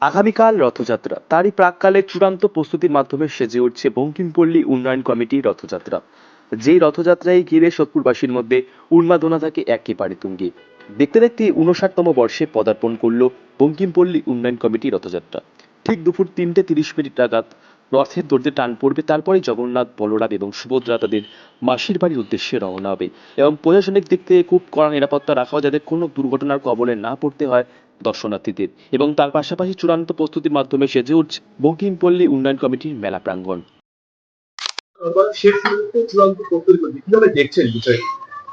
আগামীকাল রথযাত্রা। তারই প্রাককালে চূড়ান্ত প্রস্তুতির মাধ্যমে সেজে উঠছে বঙ্কিমপল্লী উন্নয়ন কমিটির রথযাত্রা। যেই রথযাত্রায় ঘিরে সোদপুরবাসীর মধ্যে উন্মাদনা থাকে একেবারে তুঙ্গে। দেখতে দেখতে উনষাটতম বর্ষে পদার্পণ করল বঙ্কিমপল্লী উন্নয়ন কমিটি রথযাত্রা। ঠিক দুপুর তিনটে তিরিশ মিনিট নাগাদ রথের দৌড়তে টান পড়বে তারপরে জগন্নাথ, বলরাম এবং সুভদ্রা তাদের মাসির বাড়ির উদ্দেশ্যে রওনা হবে। এবং প্রশাসনিক দিক থেকে খুব কড়া নিরাপত্তা রাখা হয় যাতে কোনো দুর্ঘটনার কবলে না পড়তে হয় দর্শনার্থীদের এবং তার পাশাপাশি চূড়ান্ত প্রস্তুতির মাধ্যমে সেজে উঠছে বঙ্কিমপল্লী উন্নয়ন কমিটির মেলা প্রাঙ্গণ।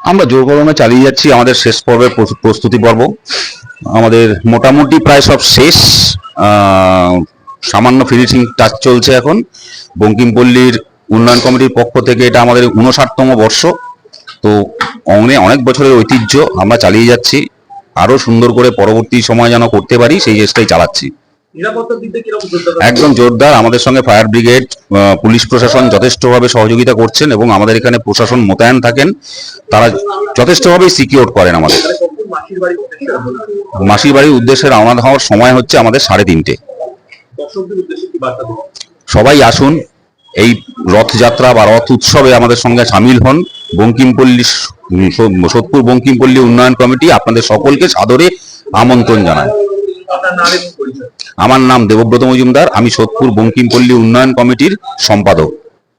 আমরা জোর কলমে চালিয়ে যাচ্ছি আমাদের শেষ পর্বের প্রস- প্রস্তুতি পর্ব। আমাদের মোটামুটি প্রায় সব শেষ। সামান্য ফিনিশিং টাচ চলছে এখন। বঙ্কিমপল্লীর উন্নয়ন কমিটির পক্ষ থেকে এটা আমাদের উনষাটতম বর্ষ। তো অনেক অনেক বছরের ঐতিহ্য আমরা চালিয়ে যাচ্ছি। আরও সুন্দর করে পরবর্তী সময় যেন করতে পারি সেই চেষ্টাই চালাচ্ছি। একদম জোরদার। আমাদের সঙ্গে ফায়ার ব্রিগেড পুলিশ প্রশাসন যথেষ্টভাবে সহযোগিতা করছেন এবং আমাদের এখানে প্রশাসন মোতায়েন থাকেন। তারা যথেষ্টভাবে সিকিউর করেন আমাদের। মাসির বাড়ির উদ্দেশ্যে রওনা হওয়ার সময় হচ্ছে আমাদের সাড়ে তিনটে। সবাই আসুন। এই রথযাত্রা বা রথ উৎসবে আমাদের সঙ্গে সামিল হন। বঙ্কিমপল্লী সোদপুর বঙ্কিমপল্লী উন্নয়ন কমিটি আপনাদের সকলকে সাদরে আমন্ত্রণ জানায়। আমার নাম দেবব্রত মজুমদার আমি সোদপুর বঙ্কিমপল্লী উন্নয়ন কমিটির সম্পাদক।